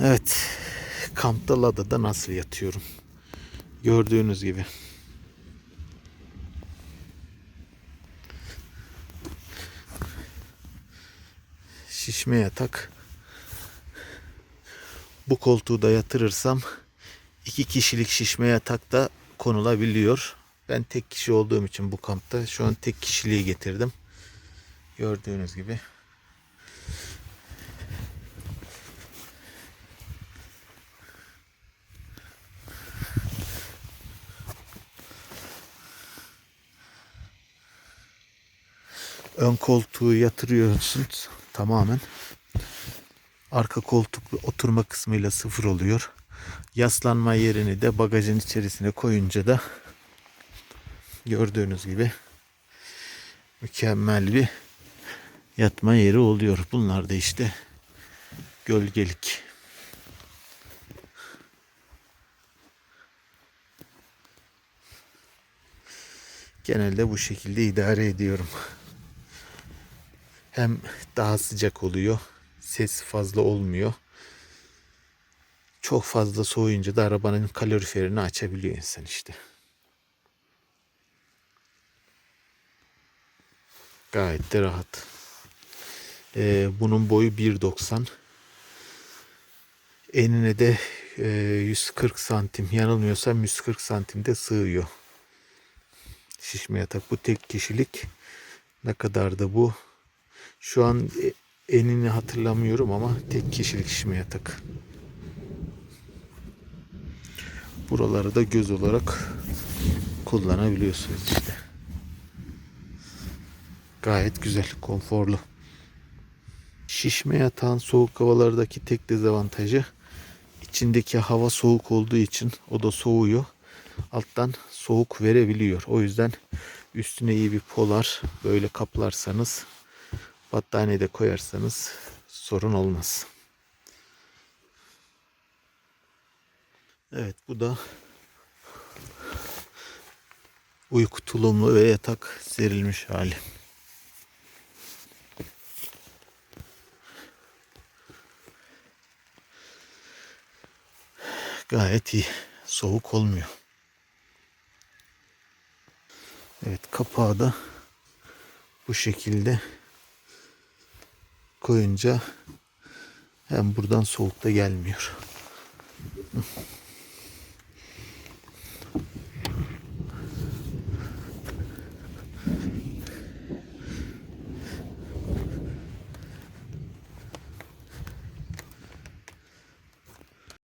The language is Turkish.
Evet. Kampta Lada'da nasıl yatıyorum? Gördüğünüz gibi. Şişme yatak. Bu koltuğu da yatırırsam iki kişilik şişme yatakta konulabiliyor. Ben tek kişi olduğum için bu kampta şu an tek kişiliği getirdim. Gördüğünüz gibi. Ön koltuğu yatırıyorsunuz tamamen. Arka koltuk oturma kısmıyla sıfır oluyor. Yaslanma yerini de bagajın içerisine koyunca da gördüğünüz gibi mükemmel bir yatma yeri oluyor. Bunlar da işte gölgelik. Genelde bu şekilde idare ediyorum. Hem daha sıcak oluyor. Ses fazla olmuyor. Çok fazla soğuyunca da arabanın kaloriferini açabiliyor insan işte. Gayet de rahat. Ee, bunun boyu 1.90. Enine de e, 140 santim. Yanılmıyorsam 140 santimde sığıyor. Şişme yatak. Bu tek kişilik. Ne kadar da bu? Şu an e, enini hatırlamıyorum ama tek kişilik şişme yatak. Buraları da göz olarak kullanabiliyorsunuz işte. Gayet güzel, konforlu. Şişme yatağın soğuk havalardaki tek dezavantajı içindeki hava soğuk olduğu için o da soğuyor. Alttan soğuk verebiliyor. O yüzden üstüne iyi bir polar böyle kaplarsanız battaniye de koyarsanız sorun olmaz. Evet bu da uyku tulumlu ve yatak serilmiş hali. Gayet iyi. Soğuk olmuyor. Evet kapağı da bu şekilde koyunca hem buradan soğuk da gelmiyor.